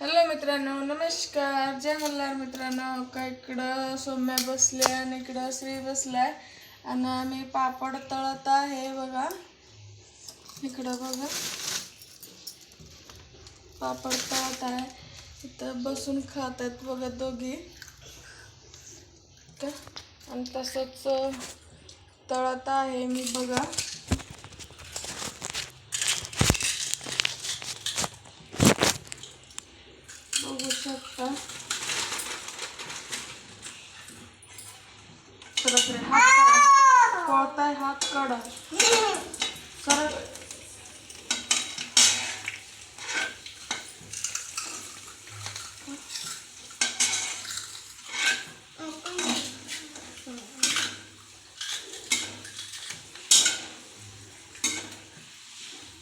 Hello मित्रांनो नमस्कार. जय मल्हार मित्रांनो. का इकडं सौम्या बसले आणि इकडं श्री बसलाय. आणि आम्ही पापड तळत आहे बघा. इकडं बघा. पापड तळत आहे. इथं बसून खात आहेत बघा दोघी. का? आणि तसंच तळत आहे मी बघा. सरक रे हात काढा पळताय हात काढा सरक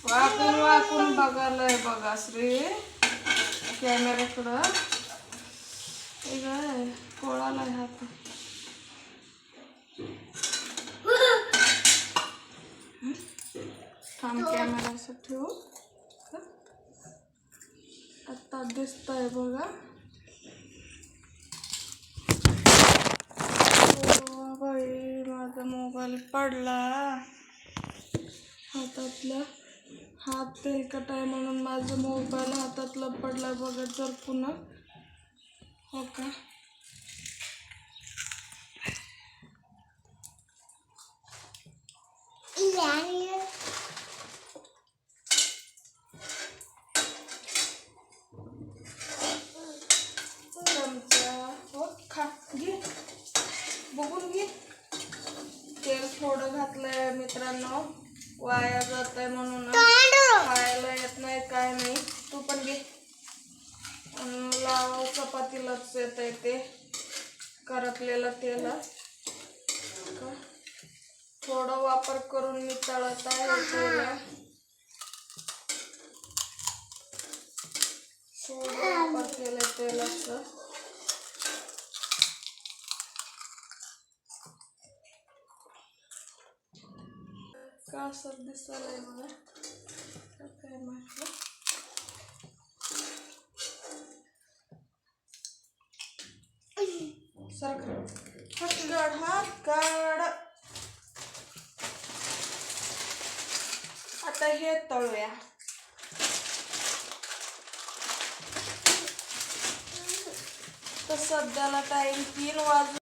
वाकून वाकून बघायलाय बघा श्री. कॅमेऱ्याकडं. हे कोळालाय हात. थांब कॅमेरा असं ठेवू. आता आहे बघा. बाई माझा मोबाईल पडला. हातातला हात तेलकट आहे म्हणून माझा मोबाईल हातातला पडला बघा जर पुन्हा. हो का चमचा हो खा घे बघून घे तेल घातलंय मित्रांनो. वाया जात आहे म्हणून खायला येत नाही काय नाही. तू पण घे. लाव चपातीलाच येत आहे ते. करपलेलं तेल. का? थोडं वापर करून मी तळत आहे तेल थोडं वापर केलं तेलाचं. का असं दिसलं मला काय म्हटलं सरक हात काढ हात काढ आता हे तळूया तर सध्याला टाईम तीन वाजून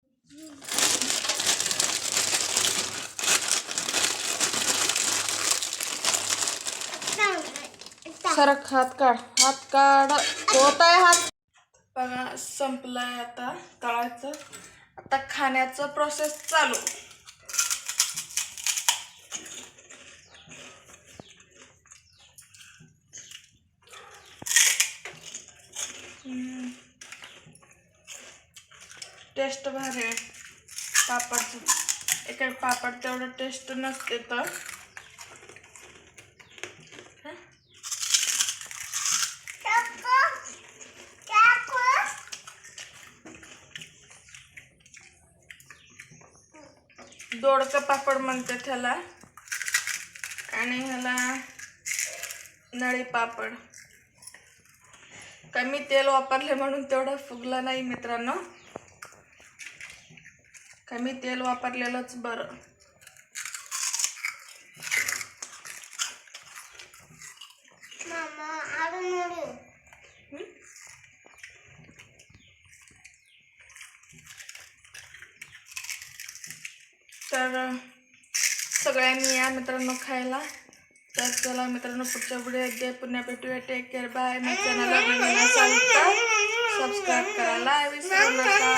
सरक हात काढ हात काढ. होत आहे हात. बघा संपलाय आता तळायचं आता खाण्याचं प्रोसेस चालू. टेस्ट भारी आहे. पापडचं. एक पापड तेवढं टेस्ट नसते तर. दोडका पापड म्हणतात ह्याला. आणि ह्याला नळी पापड. कमी तेल वापरले म्हणून तेवढा फुगला नाही मित्रांनो. कमी तेल वापरलेलंच बरं. तर सगळ्यांनी या मित्रांनो खायला. तर चला मित्रांनो पुढच्या व्हिडिओत दे पुन्हा भेटूया. टेक केअर बाय माझ्या चॅनलला सबस्क्राईब करायला विसरू नका.